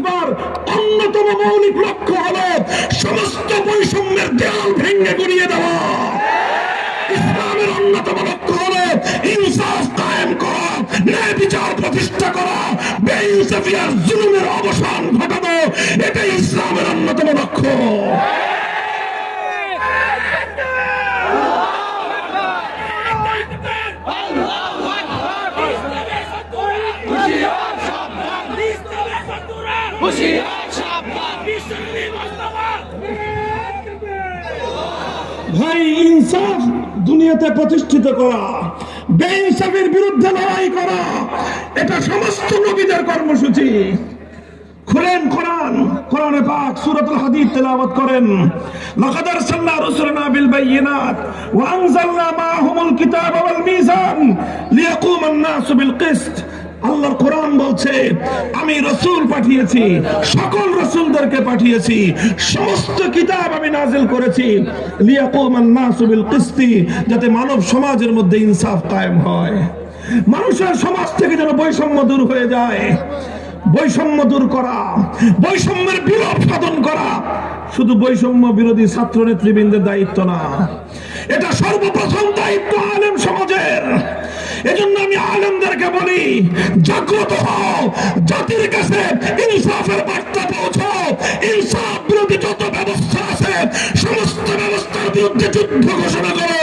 আসবার অন্যতম মৌলিক লক্ষ্য হল সমস্ত বৈষম্যের দেয়াল ভেঙে গড়িয়ে দেওয়া। ইসলামের অন্যতম লক্ষ্য হল ইনসাফ কায়েম করা, ন্যায় বিচার প্রতিষ্ঠা করা বেইনসাফিয়ার জুলুমের অবসান ঘটানো। এটাই ইসলামের অন্যতম লক্ষ্য। ভাই, ইনসাফ দুনিয়াতে প্রতিষ্ঠিত করা, বেইনসাফের বিরুদ্ধে লড়াই করা, এটা সমস্ত নবীদের কর্মসূচি। খুলেন কোরআন, কোরআনে পাক সূরাতুল হাদিদ তেলাওয়াত করেন। লাকাদ আরসালনা রুসুলানা বিল বাইয়িনাত ওয়া আনজালনা মাআহুমুল কিতাবা ওয়াল মিজান লিয়াকুমান নাসু বিল কিসত। আল্লাহর কোরআন বলছে, আমি রসুল পাঠিয়েছি, সকল রসুলদেরকে পাঠিয়েছি, সমস্ত কিতাব আমি নাজিল করেছি। কিস্তি, যাতে মানব সমাজের মধ্যে ইনসাফ কায়েম হয়। মানুষের সমাজ থেকে যেন বৈষম্য দূর হয়ে যায়। বৈষম্য দূর করা, বৈষম্যের বিলোপ সাধন করা। শুধু বৈষম্য বিরোধী ছাত্র নেতৃবৃন্দের দায়িত্ব না, এটা সর্বপ্রথম দায়িত্ব আলেম সমাজের। এজন্য আমি আলেমদেরকে বলি, জাগ্রত হও, জাতির কাছে ইনসাফের বার্তা পৌঁছাও। ইনসাফ বিরোধী যত ব্যবস্থা আছে, সমস্ত ব্যবস্থার বিরুদ্ধে যুদ্ধ ঘোষণা করো।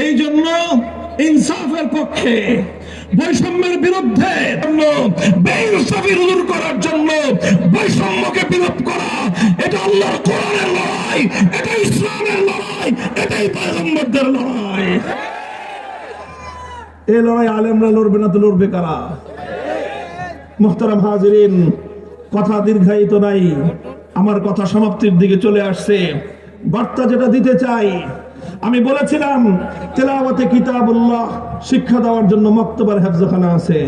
এই জন্য ইনসাফের পক্ষে, বৈষম্যের বিরুদ্ধে দূর করার জন্য বৈষম্যকে বিলোপ করা, এটা আল্লাহর কোরআনের লড়াই, এটা ইসলামের লড়াই, এটাই পয়গম্বরদের লড়াই। এই লড়াই আলেমরা লড়বে না তো লড়বে কারা? মোহতারাম হাজিরিন, কথা দীর্ঘায়িত নাই, আমার কথা সমাপ্তির দিকে চলে আসছে। বার্তা যেটা দিতে চাই আমি বলেছিলাম, তেলাওয়াতে কিতাবুল্লাহ, শিক্ষা দেওয়ার জন্য মক্তবার হেফজখানা আছে।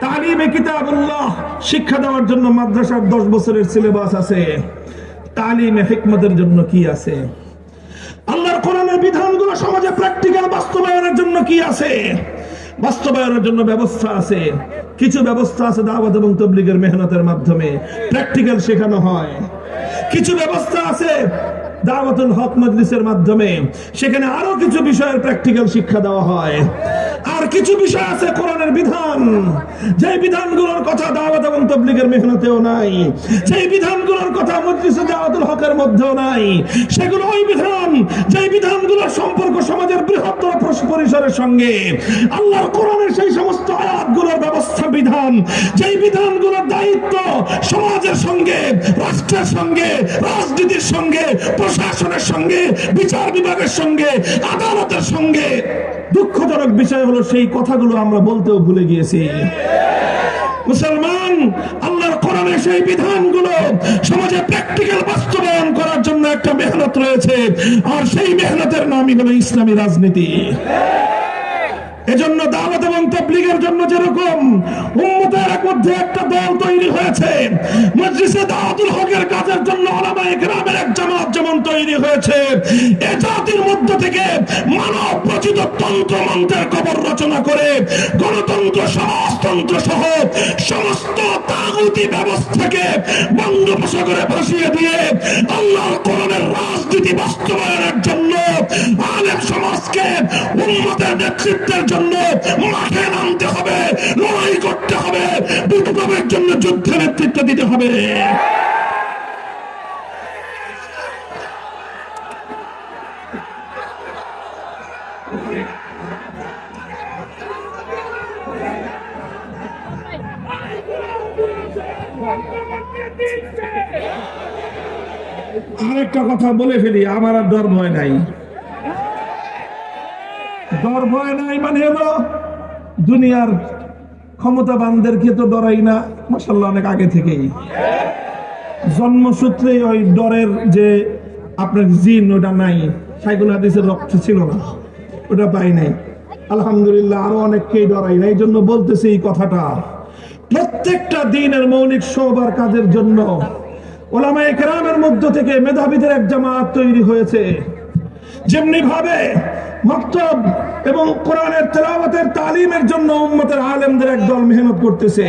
তালিমে কিতাবুল্লাহ, শিক্ষা দেওয়ার জন্য মাদ্রাসার দশ বছরের সিলেবাস আছে। তালিমে হিকমতের জন্য কি আছে? আল্লাহর কোরআনের বিধানগুলো সমাজে প্র্যাকটিক্যাল বাস্তবায়নের জন্য কি আছে? বাস্তবায়নের জন্য ব্যবস্থা আছে। কিছু ব্যবস্থা আছে দাওয়াত এবং তবলিগের মেহনতের মাধ্যমে। প্র্যাকটিক্যাল শেখানো হয়। কিছু ব্যবস্থা আছে দাওয়াতুল হক মজলিসের মাধ্যমে সেখানে আরও কিছু বিষয়ের প্র্যাকটিক্যাল শিক্ষা দেওয়া হয়। আর কিছু বিষয় আছে কোরআনের বিধান। যে বিধানগুলোর কথা দাওয়াত এবং তবলিগের মেহনতেও নাই সেই বিধানগুলোর কথা মজলিসে দাওয়াতুল হকের মধ্যেও নাই, সেগুলো ওই বিধান যে বিধানগুলোর সম্পর্ক সমাজের পরিস- পরিসরের সঙ্গে। আল্লাহর কোরআনের সেই সমস্ত আয়াতগুলোর ব্যবস্থা বিধান। যেই বিধানগুলোর দায়িত্ব সমাজের সঙ্গে, রাষ্ট্রের সঙ্গে, রাজনীতির সঙ্গে, প্রশাসনের সঙ্গে, বিচার বিভাগের সঙ্গে, আদালতের সঙ্গে। দুঃখজনক বিষয় হলো সেই কথাগুলো আমরা বলতেও ভুলে গিয়েছি। মুসলমান, আল্লাহর কোরআনের সেই বিধানগুলো। সমাজে প্র্যাকটিক্যাল বাস্তবায়ন করার জন্য একটা মেহনত রয়েছে। আর সেই মেহনতের নামই হলো ইসলামী রাজনীতি। এজন্য দাওয়াত এবং তবলিগের জন্য যেরকম মধ্যে একটা দল তৈরি হয়েছে। মজলিসে দাওয়াতুল হকের কাজের জন্য ওলামায়ে কেরামের এক জামাত যেমন তৈরি হয়েছে, এ জাতির মধ্য থেকে মানব রচিত তন্ত্র মন্ত্রের কবর রচনা করে গণতন্ত্র, সমাজতন্ত্র সহ সমস্ত তাগুতি ব্যবস্থাকে বঙ্গোপসাগরে ভাসিয়ে দিয়ে আল্লাহর কোরআনের রাজনীতি বাস্তবায়নের জন্য আলেম সমাজকে উন্মতের নেতৃত্বের জন্য মাঠে নামতে হবে, লড়াই করতে হবে, বিপ্লবের জন্য যুদ্ধে নেতৃত্ব দিতে হবে। আরেকটা কথা বলে ফেলি, আমার আর ধর্ম ভয় নাই। ডর ভয় নাই মানে হলো দুনিয়ার ক্ষমতাবানদেরকে তো ডরাই না? মাসাল্লাহ অনেক আগে থেকেই। জন্মসূত্রে ওই ডরের যে আপনার জিন, ওটা নাই। সাইকুল হাদিসের রক্ত ছিল না। ওটা পাই নাই। আলহামদুলিল্লাহ, আরও অনেককেই ডরাই না। এই জন্য বলতেছি এই কথাটা। প্রত্যেকটা দিনের মৌলিক সবার কাজের জন্য ওলামায়ে কেরামের মধ্য থেকে মেধাবীদের এক জামাত তৈরি হয়েছে। যেমনি ভাবে মক্তব এবং কোরআনের তেলাওয়াতের তালিমের জন্য উম্মতের আলেমদের একদল মেহনত করতেছে।